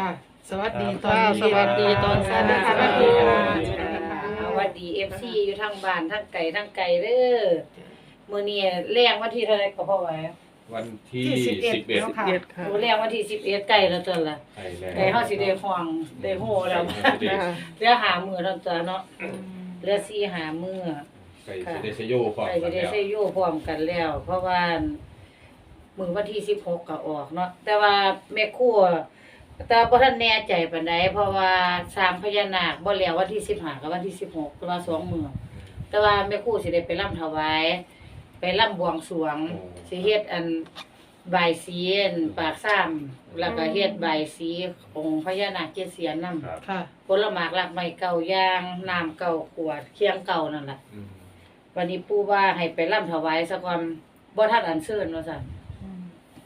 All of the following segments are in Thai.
ค่ะ สวัสดีตค่ะอนสวัสดีตอนเช้าสค่ะวัสดีค่ะสวัสดีเอฟซีอยู่ทางบ้านทางไก่ทางไก่เด้อมื้อนี้แรงวันที่เท่าไหร่ก็พอไว้วันที่ที่สิบเอ็ดสิบเอ็ดค่ะ เย็ดค่ะมื้อแรงวันที่11ไก่แล้วตัวละไทยแลนด์ไก่เฮาสิได้ฮ้องได้โหแล้วค่ะเหลือหามื้อแล้วตัวเนาะเหลือ4หามื้อ ไก่เซเดเซโยพร้อมไก่กัสินได้แล้วใช้อยู่พร้อมกันแล้ว เพราะว่ามื้อวันที่16ก็ออกเนาะแต่ว่าแม่ครัว แต่บ่ทันแน่ใจปานใดเพราะว่าสร้างพญานาคบ่แล้ววันที่15กับวันที่16คือว่าสองมื้อแต่ว่าแม่ครูสิได้ไปร่ำถวาย ไปร่ำบวงสรวงสิเฮ็ดอันบายสีอันปากซ้ำแล้วก็เฮ็ดบายสีองค์พญานาคเจ็ดเสียนนำครับค่ะ ผลหมากหลักไม้เก่าย่างน้ำเก่าขวดเคียงเก่านั่นล่ะ อืมวันนี้ปู่ว่าให้ไปร่ำถวายซะก่อนบ่ทันอันเชิญว่าซั่น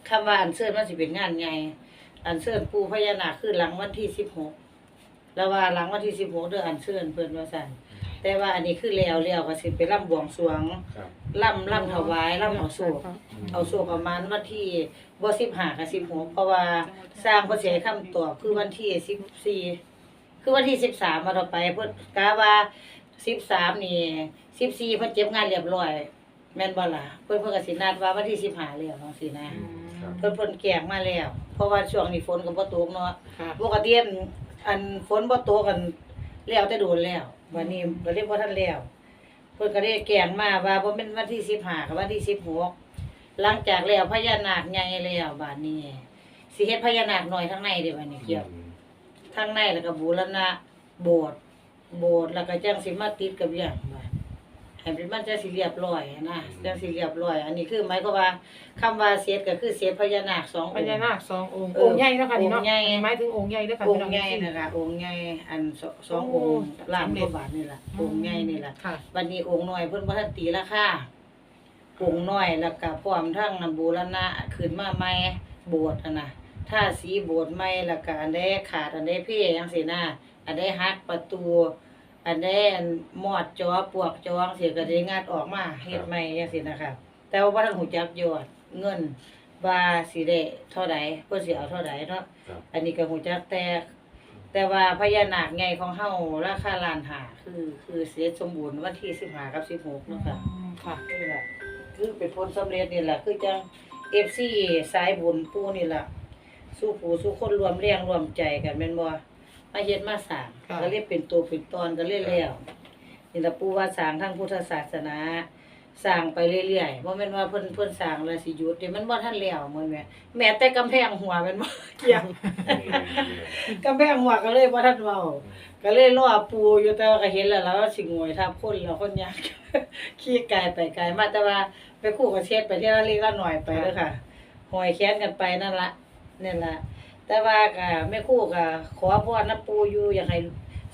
คำว่าอันเชิญมันสิเป็นงานใหญ่ อันเชิญปู่พญานาคคือหลังวันที่16แล้วว่าหลังวันที่16เด้ออันเชิญเพิ่นว่าซั่นแต่ว่าอันนี้คือแล้วแล้วก็สิไปร่ำบวงสรวงครับล่ำล่ำถวายล่ำเอาโศกมเอาโศกประมาณวันที่บ่สิบห้ากับสิบหกเพราะว่าสร้างเพิ่นสิให้คำตอบคือวันที่สิบสี่คือวันที่สิบสามมาต่อไปเพิ่นกะว่าสิบสามนี่สิบสี่เพิ่นเก็บงานเรียบร้อย แม่นบ่ล่ะเพิ่นเพิ่นก็สินัดว่าวันที่สิบห้าแล้วจังซี่นะครับ เพิ่นเพิ่นแกงมาแล้ว เพราะว่าช่วงนี้ฝนก็บ่ตกเนาะค่ะปกติอันอันฝนบ่ตกกันแล้วแต่โดนแล้ววันนี้ก็เลยบ่ทันแล้วเพิ่นก็ได้แกงมาว่าบ่แม่นวันที่15กับวันที่16หลังจากแล้วพญานาคใหญ่แล้วบัดนี้สิเฮ็ดพญานาคน้อยทั้งในเด้บัดนี้เกี่ยวทั้งในแล้วก็บูรณะโบสถ์โบสถ์แล้วก็จังสิมาติดกับอย่างบัด ให้เป็นมันจะสิเรียบร้อยนะจังสิเรียบร้อย อันนี้คือหมายความว่าคำว่าเสร็จก็คือเสร็จพญานาคสององพค์ญานาคสององค์ เออองค์ใหญ่เนาะค่ะนี่เนาะองค์ใหญ่ หมายถึงองค์ใหญ่เด้อค่ะองค์ใหญ่พี่น้นะคะองค์ใหญ่อันสสองโอ้องค์ล้านสำเร็กจว่าบาทนี่ล่ะองค์ใหญ่นี่ล่ะค่ะ วันนี้องค์น้อยเพิ่นบ่ทันตีราคาองค์น้อยแล้วก็พร้อมทั้งน้ำบูรณะขึ้นมาใหม่โบสถ์อะนะถ้าสีโบสถ์ใหม่แล้วก็อันใดขาดอันใดเพ่จังซี่นะอันใดหักประตู อันใดอันมอดจอปวกจอจังซี่ก็ได้งัดออกมาเฮ็ดใหม่จังซี่นะคะแต่ว่าบ่ทันฮู้จักยอดเงินว่าสิได้เท่าใดเพิ่นสิเอาเท่าใดเนาะครับ อันนี้ก็ฮู้จักแต่แต่ว่าพญานาคใหญ่ของเฮาราคาล้านหาคือคือเสร็จสมบูรณ์วันที่15กับ16เนาะค่ะ ค่ะนี่แหละคือเป็นผลสำเร็จนี่แหละคือจัง FC สายบุญปู่นี่ล่ะสู้ผู้สู้คนรวมแรงรวมใจกันแม่นบ่ มาเฮ็ดมาสร้างค่ะ ก็เลยเป็นตัวเป็นตอนก็เลยแล้วนี่ล่ะปู่ว่าสร้างทางพุทธศาสนาสร้างไปเรื่อยๆบ่แม่นว่าเพิ่นเพิ่นสร้างแล้วสิหยุดเดี๋ยวมันบ่ทันแล้วเหมือนแม่แม้แต่กำแพงหัวแม่นบ่เกี่ยวกำแพงหัวก็เลยบ่ทันเว้าก็เลยรอปูอยู่แต่ว่าก็เห็นแล้วแล้วสิงวยทับคนแล้วคนยาก ขี้กายไปไกลมาแต่ว่าไปคู่กับเช็ดไปเที่ยวละเล็กละหน่อยไปเด้อค่ะหอยแค้นกันไปนั่นละนี่นล่ะ แต่ว่าก็แม่ครู่ก็ขอพรน้ำปูอยู่อยากให้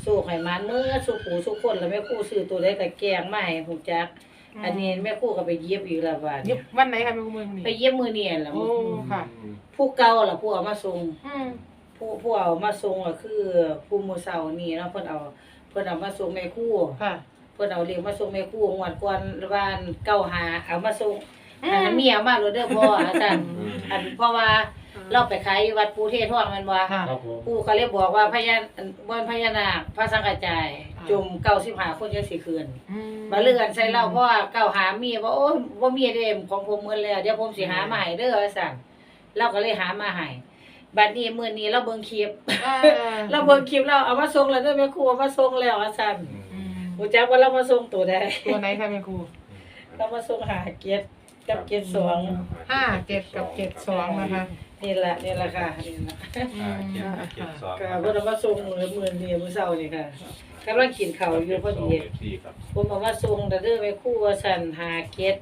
สู้ให้มันเมื่อสู้ผู้สู้คนแล้วแม่ครู่ซื้อตัวใดก็แกงมาให้ฮู้จัก อันนี้แม่ครู่ก็ไปเย็บอีกแล้วว่ายิบวันไหนคะแม่ครูมือนี่ไปเย็บมือนี่แหละโอ้ค่ะ ผู้เก่าล่ะผู้เอามาส่งอืมผู้ผู้เอามาส่งก็คือผู้มือเสานี่เนาะเพิ่นเอาเพิ่นเอามาส่งแม่ครู่ค่ะเพิ่นเอาเลี้ยงมาส่งแม่ครู่งวดก่อนบ้านเก้าหาเอามาส่งอืมอันเมียเอามาโลดเด้อพ่ออาจารย์อันเพราะว่า เราไปขายอยู่วัดปูเทศท่องแม่นบ่ค่ะ ครับผมปู่ก็เลยบอกว่าพญาอันบ่พญานาคพระสังฆจายอ่าจุ่ม95คนจังสิคืนอืมมาเลื่อนใส่เราเพราะว่าเก้าหาเมียว่าโอ้ยบ่มีเด้ของผมหมดแล้วเดี๋ยวผมสิหามาให้เด้อว่าซั่นเราก็เลยหามาให้บัดนี้มื้อนี้เราเบิ่งคลิปอ่าเราเบิ่งคลิปเราเอามาส่งแล้วเด้อแม่ครูเอามาส่งแล้วอาจารย์อืมรู้จักว่าเรามาส่งตัวใดตัวไหนคะแม่ครูเรามาส่งหาเกียรติกับเกียรติสอง ห้าเจ็ดกับเจ็ดสองนะคะ นี่แหละนี่แหละค่ะนี่แหละอืมเจ็ดเจ็ดสองก็เพิ่นเอามาส่งมื้อมื้อนี้มื้อเช้านี่ค่ะกำลังกินข้าวอยู่พอดีดีครับผมเอามาส่งแต่เด้อแม่ครูว่าสั่นหาเกียรติ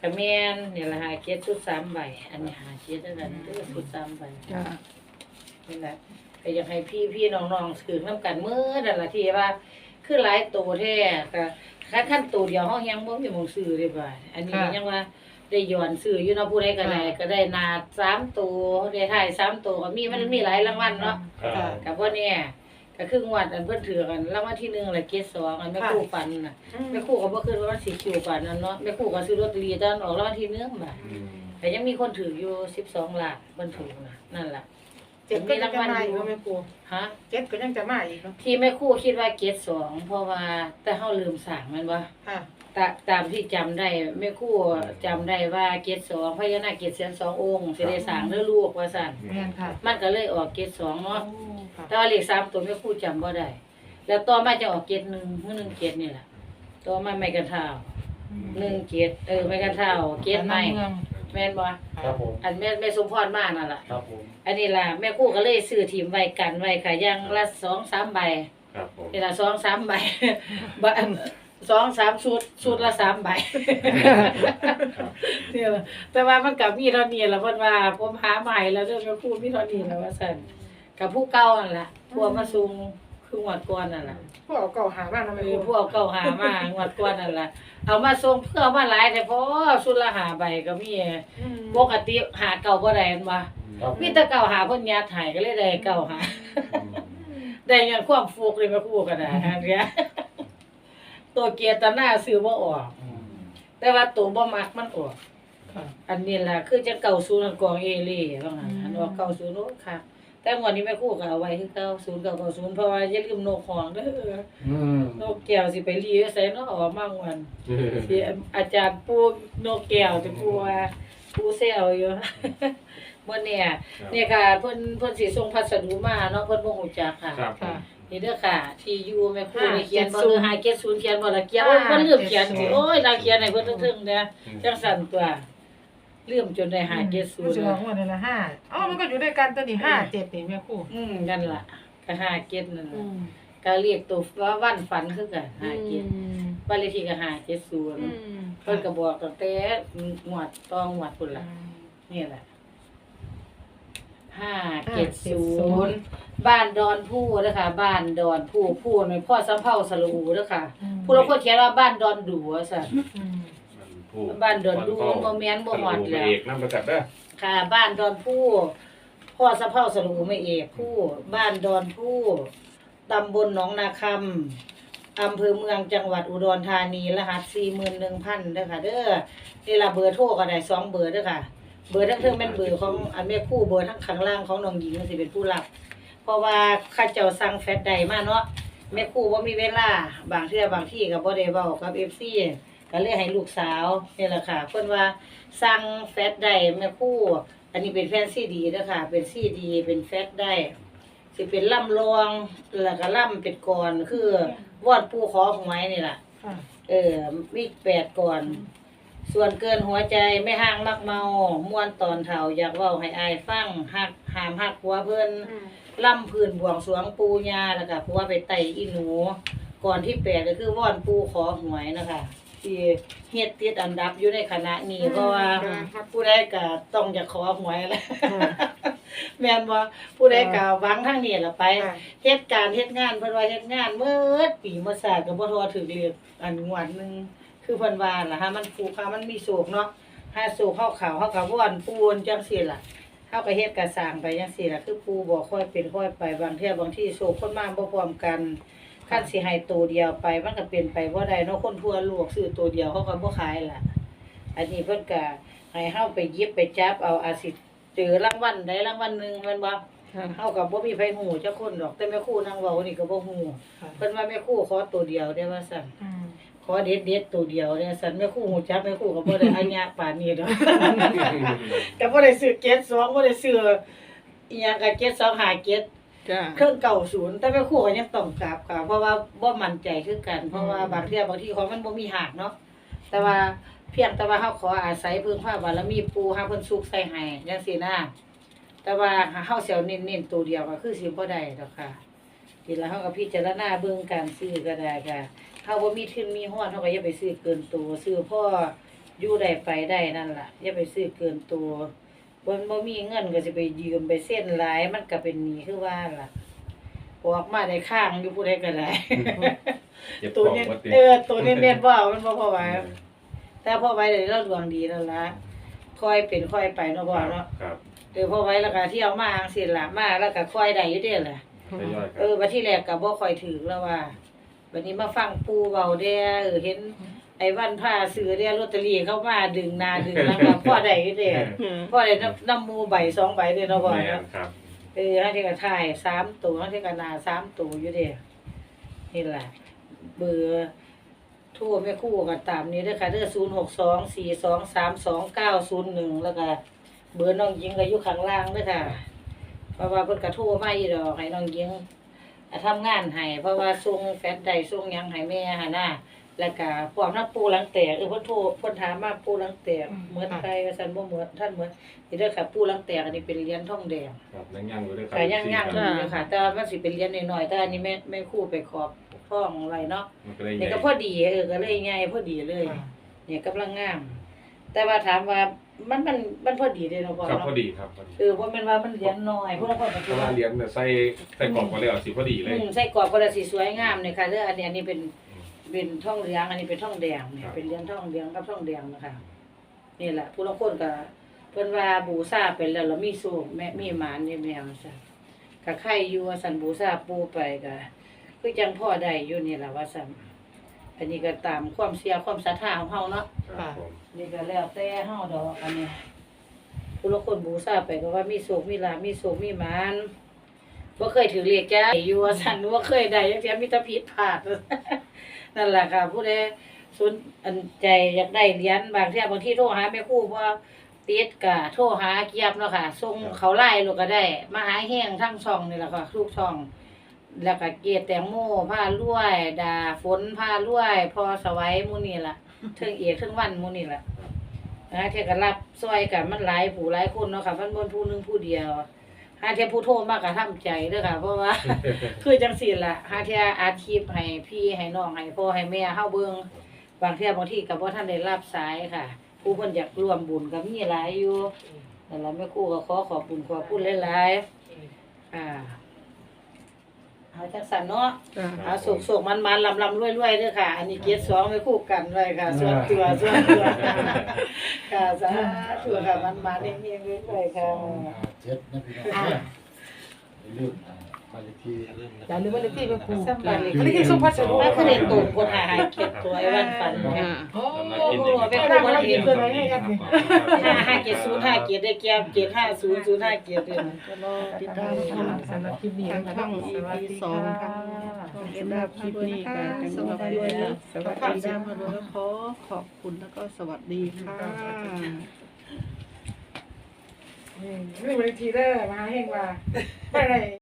ก็แม่นนี่ล่ะหาเกียรติชุดสามใบอันนี้หาเกียรติเท่านั้นเด้อชุดสามใบจ้านี่แหละก็อยากให้พี่พี่น้องๆถือน้ำกันมื้อนั่นล่ะที่ว่า คือหลายตัวแท้ก็คันขั้นตัวเดียวเฮายังบ่มีหมองซื้อเลยบ่าอันนี้ยังว่า ได้ย้อนซื้ออยู่เนาะผู้ใดก็ได้ก็ได้นาดสามตัวได้ท้ายสามตัวก็มีมันมีหลายรางวัลเนาะครับก็บ่แน่ก็คืองวดอันเพิ่นถือกันรางวัลที่หนึ่งละเกตสองอันแม่ครู่ฟันน่ะอืมแม่ครู่ก็บ่คิดว่ามันสิคิวปานนั้นเนาะแม่ครู่ก็ซื้อลอตเตอรี่ตอนออกรางวัลที่หนึ่งบาทอืมแต่ยังมีคนถืออยู่12ล้านเพิ่นถือน่ะนั่นล่ะ เจ็ดก็ยังจะมาอีกเนาะแม่ครูฮะเจ็ดก็ยังจะมาอีกเนาะที่แม่ครู่คิดว่าเกตสองเพราะว่าแต่เฮาลืมสั่งมันบ่ค่ะตาตามที่จำได้แม่ครู่จำได้ว่าเกตสองพญานาคเกตเสียนสององค์สิได้สั่งเด้อลูกว่าซั่นแม่นค่ะมันก็เลยออกเกตสองโอ้เนาะค่ะแต่ว่าเลขสามตัวแม่ครู่จำบ่ได้ แล้วต่อมาจะออกเกตหนึ่งมื้อหนึงเกตนี่ล่ะต่อมาไม่กันเท่าหนึ่งเกตเออไม่กันเท่าเกตใหม่ เมือง แม่นบ่ครับผมอันแม่แม่สมพรมานั่นล่ะ ครับผมอันนี้ล่ะแม่ครู่ก็เลยซื้อทีมไว้กันไว้ค่ะอย่างละสองสามใบครับผมเวลาสองสามใบบอันสองสามชุดชุดละสามใบเนี่ยล่ะแต่ว่ามันกับมีเท่านี้แหละเพิ่นว่าผมหาใหม่แล้วเด้อแม่พูดมีเท่านี้แล้วว่าซั่นกับผู้เก่านั่นล่ะพวกมาซุง คือหวดก่อนนั่นล่ะพวกเอาเก่าหามาเนาะเอแม่คอรูพวกเก่าหามาหวดก่อนนั่นล่ะเอามาส่งเพื่อเอามาหลายแต่พอชุดละหาใบก็มีอืมปกติหาเก่าบ่ได้แม่นบ่ครับผมมีแต่เก่าหาเพิ่นยัดให้ก็เลยได้เก่าหา ได้เงินความฟุกเลยมาคู่กันนะฮะเนี่ยตัวเกียร์ตาหน้าซื้อบ่ออกแต่ว่าตัวบ่มักมันออก ค่ะ อันนี้ล่ะคือจะเก่าศูนย์อันกองเอเล่ว่างั้นอืมอันออกเก่าศูนย์โอ้ค่ะ แต่งวดนี้แม่ครู่ก็เอาไว้คือเก่าศูนย์เก่าเก่าศูนย์เพราะว่าอย่าลืมนกของเด้ออืมนกแก้วสิไปรีไว้ใส่เนาะออกมาวันสิอาจารย์ปูนกแก้วจะปูว่าปูเซลอยู่บ่เนี่ยเนี่ยค่ะเพิ่นเพิ่นสิส่งพัสดุมาเนาะเพิ่นบ่ฮู้จักค่ะ ครับค่ะนี่เด้อค่ะ ที่อยู่แม่ครูห้านี่เขียนบ่เจ็ดศูเอนอย์หาเก็ดศูนย์เขียนบ่ละเขียนโอ้ยห้าเพิ่นลืมเขียนเจ็ดศูสินย์โอ้ยเราเขียนให้เพิ่นทึ่งๆเด้อจังสั่นตัว ลืมจนได้หาเก็ดศูนรู้ย์สึกว่าหัวนี่ละห้าอ๋อมันก็อยู่ด้วยกันตัวนี้ห้าเจ็ดนี่แม่ครูอืมนั่นล่ะก็หาเก็ดนั่นอืล่ะมก็เรียกตัวว่าวันฝันคือกันหาเก็ดอืมบ้านเลขที่ก็หาเจ็ดศูนย์อืมเพิ่นก็บอกตั้งแต่งวดต้องงวดพุ่นล่ะ นี่แหละห้าเจ็ดศูนย์บ้านดอนผู้เด้อค่ะบ้านดอนผู้ผู้ในพ่อสำเภาสระอูเด้อค่ะอืมผู้เราคนเขียนว่าบ้านดอนดูว่าซั่นอืม บ้านดอนดูบ่แม่นบ่ฮอดแล้แล้ววเอกนำประจับเด้อค่ะ บ้านดอนผู้พ่อสะเภาสรูไม่เอกผู้บ้านดอนผู้ตำบลหนองนาคำอำเภอเมืองจังหวัดอุดรธานีรหัส41,000เด้อค่ะ เด้อนี่ล่ะเบอร์โทรก็ได้สองเบอร์เด้อค่ะ เบอร์ทั้งเทิงเป็นเบอร์ของอันแม่คู่เบอร์ทั้งข้างล่างของน้องหญิงสิเป็นผู้รับ เพราะว่าข้าเจ้าสั่งแฟตใดมาเนาะแม่คู่บ่มีเวลาบางเทื่อบางที่ก็บ่ได้เว้ากับ FC ก็เลยให้ลูกสาวนี่แหละค่ะเพิ่นว่าสั่งแฟตใดแม่คู่ อันนี้เป็นแฟนซีดีเด้อค่ะเป็นซีดี เป็นแฟตได้สิเป็นล่ำรองแล้วก็ล่ำเป็นกรคือวอดปูขอหวยนี่ล่ะค่ะเออมีแปดก่อน ส่วนเกินหัวใจไม่ห่างมักเมาม่วนตอนเฒ่าอยากเว้าให้อายฟังหักหามหักหัวเพิ่นอืมล่ำพื้นบวงสรวงปูญาแล้วก็ผัวไปไต่อีหนู ก่อนที่แปดก็คือว่อนปูขอหวยนะคะ ที่เฮ็ดติดอันดับอยู่ในคณะนี้เพราะว่าผู้ใดก็ต้องอยากขอหวยแหล้วแม่นบ่ผู้ใดก็หวังทางนี้ล่ะไปค่ะเฮ็ดการเฮ็ดงานเพิ่นว่าเฮ็ดงานเบิดปีเมื่อศาสตร์ก็บ่ทัวถึงเรียกอันงวดหนึงคือเพิ่นว่าล่ะฮะมันผูกค่ะมันมีโศกเนาะหาโศกเข้าเขาเฮาก็ว่อนปูนจังซี่ล่ะเฮาก็เฮ็ดก็สร้างไปจังซี่ล่ะคือปูบ่ค่อยเป็นค่อยไปบางเที่ยบางที่โศกคนมาบ่พร้อมกัน คันสิให้ตัวเดียวไปมันก็เป็นไปบ่ได้เนาะคนทั่วโลกซื้อตัวเดียวเขาก็บ่ขายล่ะ อันนี้เพิ่นก็ให้เฮาไปหยิบไปจับเอาอาจสิเจอรางวัลใดรางวัลหนึงแม่นบ่ค่ะเฮากับบ่มีไผฮู้จักคนดอกแต่แม่ครูนางเว้านี่ก็บ่ฮู้ค่ะเพิ่นว่าแม่ครูขอตัวเดียวได้ว่าซั่นอืมขอเด็ดเด็ดๆตัวเดียวได้ซั่นแม่ครูฮู้จักแม่ครูก็บ่ได้อัญญะปานนี้ดอกก็บ่ได้ซื้อเกต2บ่ได้ซื้ออีหยังก็เกต2 5เกต จ้า เครื่องเก่าศูนย์แต่แม่ครูก็ยังต้องกราบค่ะเพราะว่าบ่มั่นใจคือกัน เพราะว่าอืมบางเที่ยบางทีของมันบ่มีหากเนาะแต่ว่าเพียงแต่ว่าเฮาขออาศัยพึ่งพาบารมีปู่หาเพิ่นสุขใส่ให้จังซี่นะแต่ว่าเฮาสิเอาเน้นๆตัวเดียวก็คือสิบ่ได้ดอกค่ะ ทีละเฮาก็พิจารณาเบิ่งการซื้อก็ได้ค่ะเฮาบ่มีทุนมีฮ้อนเฮาก็อย่าไปซื้อเกินตัวซื้อพ่ออยู่ได้ไปได้นั่นล่ะอย่าไปซื้อเกินตัว บ่บ่มีเงินก็สิไปยืมไปเส้นหลายมันก็เป็นหนี้คือว่าล่ะออกมาได้ข้างอยู่ผู้ใดก็ได้ เจ็บตัวท้องเนี้บ่ติเออตัวเน้นๆบ่เอามันบ่พอไหวแต่พอไหวเดี๋ยวเราดวงดีแล้วล่ะค่อยเป็นค่อยไปเนาะพ่อเนาะครับเออพอไว้แล้วก็ที่เอามาจังซี่ล่ะมาแล้วก็ค่อยได้อยู่เด้ล่ะ ทยอยคเอรับอบัดที่แรกก็บ่ค่อยถือแล้วว่าวันนี้มาฟังปู่เว้าแด้เออเห็น ไอ้วันผ้าซื้อเด้ลอตเตอรี่เข้ามาดึงหน้าดึงหลังว่าพ่อได้อยู่เด้พ่อได้นำนำหมู่ใบสองใบเด้เนาะพ่อแม่เนาะนครับเเออให้ที่ก็ถ่ายสามตัวให้ที่ก็หนาสามตัวอยู่เด้นี่แหละเบอร์โทั่วแม่ครู่ก็ตามนี้เด้อค่ะเด้อ0624232901แล้วก็เบอร์น้องหญิงก็อยู่ข้างล่างเด้อค่ะ เพราะว่าเพิ่นก็โทรมาอีดอกให้น้องหญิงอะทำงานให้เพราะว่าส่งแฟนใดส่งหยังให้แม่หั่นน่ะ แล้วก็พวกน้าปูหลังแตกเออเพิ่นโทรเพิ่นถามมาปูหลังแตกเหมือนใครว่าซั่นบ่เหมือนท่านเหมือนนี่เด้อค่ะปูหลังแตกอันนี้เป็นเหรียญทองแดงครับยังยังอยู่ด้วยครัก็ยังยังอสี่ยู่ค่ะแต่ว่ามันสิเป็นเหรียญน้อยๆแต่อันนี้แม่แม่ครู่ไปขอบทองไว้เนาะมันก็เลยใหนี่ญ่ก็พอดีเออก็เลยใหญ่พอดีเลย เนี่ยกำลังงาม แต่ว่าถามว่ามันมันมันพอดีเด้เนาะพ่อครับเนาะพอดีครับพอดีเออบ่แม่นว่ามันเหรียญน้อยพวกเราก็เพราะว่าเลี้ยงเนี่ยใส่ใส่กล่องก็แล้วสิพอดีเลยอืมใส่กรอบก็ละสิสวยงามเนี่ยค่ะเด้ออันนี้อันนี้เป็น เป็นทองเหลือง อันนี้เป็นทองแดงเนี่ยครับเป็นเหรียญทองเหลืองกับทองแดงนะคะนี่แหละผู้ลางคนก็เพิ่นว่าบูชาไปแล้วแล้วมีโชคแม่มีหมานนี่แม่ว่าซั่นก็ใครอยู่ว่าซั่นบูชาปู่ไปก็คือจังพ่อได้อยู่นี่ล่ะว่าซั่นอันนี้ก็ตามความเชื่อความศรัทธาของเฮาเนาะ ครับผมนี่ก็แล้วแต่เฮาดอกอันนี้ผู้ละคนบูชาไปก็ว่ามีโศกมีลาภมีโศกมีหมานบ่เคยถือเลขจ้าอยู่ว่าซั่นบ่เคยได้จักเที่ยมีแต่ผิดพลาด นั่นแหละค่ะผู้ใดสนอันใจอยากได้เหรียญบางเที่ยบางที่โทรหาแม่ครูบ่ติดก็โทรหาเกียบเนาะค่ะส่งเขาไล่ลูกก็ได้ มาหาแห้งทั้งช่องนี่แหละค่ะทุกช่อง แล้วก็เกตแตงโมผ้ารวย ดาฝนผ้ารวย พอสวัยหมูนี่ล่ะเทิงเอกเทิงวันหมูนี่ล่ะนะเทก็รับซอยกันมันหลายผู้หลายคนเนาะค่ะมันบ่ผู้หนึงผู้เดียว หาเทียผู้โทรมากก็ทำใจเด้อค่ะเพราะว่า คือจังซี่ล่ะหาเทียอาชีพให้พี่ให้น้องให้พ่อให้แม่เฮาเบิ่งบางเที่ยบางทีก็บ่ทันได้รับสายค่ะ ผู้เพิ่นอยากร่วมบุญก็มีหลายอยู่นั่นล่ะแม่ครูก็ขอขอบคุณขอบคุณหลายๆอ่าเอาจังซั่นเนาะเอาสุกสุกมันมันลำลำรวยรวยเด้อค่ะ อันนี้เกียรติสองไปคู่กันไว้ค่ะ ส่วนตัวส่วนตัวค่ะสาธุค่ะมันมันเองเองรวยรวยค่ะ เจ็ดนะพี่น้องเนี่ยอย่าลืมอ่าบ้านเลขที่อย่าลืมว่าเลขที่เป็นครูสำบัดเลยอันนี้คือสุภาพสตรีมันคือเด็กตูนคนหาหายเก็บตัวไอ้วันฝันค่ะโอ้โหเป็นได้ผู้มาบ่แล้วเห็เห็นนเพื่อนไว้ให้กันนี่ห้าห้าเจ็ดศูนย์ห้าเจ็ดได้แก้มเจ็ดห้าศูนย์ศูนย์ห้าเจ็ดเนี่ยก็รอติดตามชมสำหรับคลิปนี้ทางนะคะช่องสวัส EP ดีสองค่ะสำหรับคลิปนี้ก็จังหวัดด้วยนะสวัสดีจ้ามาดูแล้วขอขอบคุณแล้วก็สวัสดีค่ะ นี่นี่เป็นทีเดอร์มาเฮงว่าไม่ได้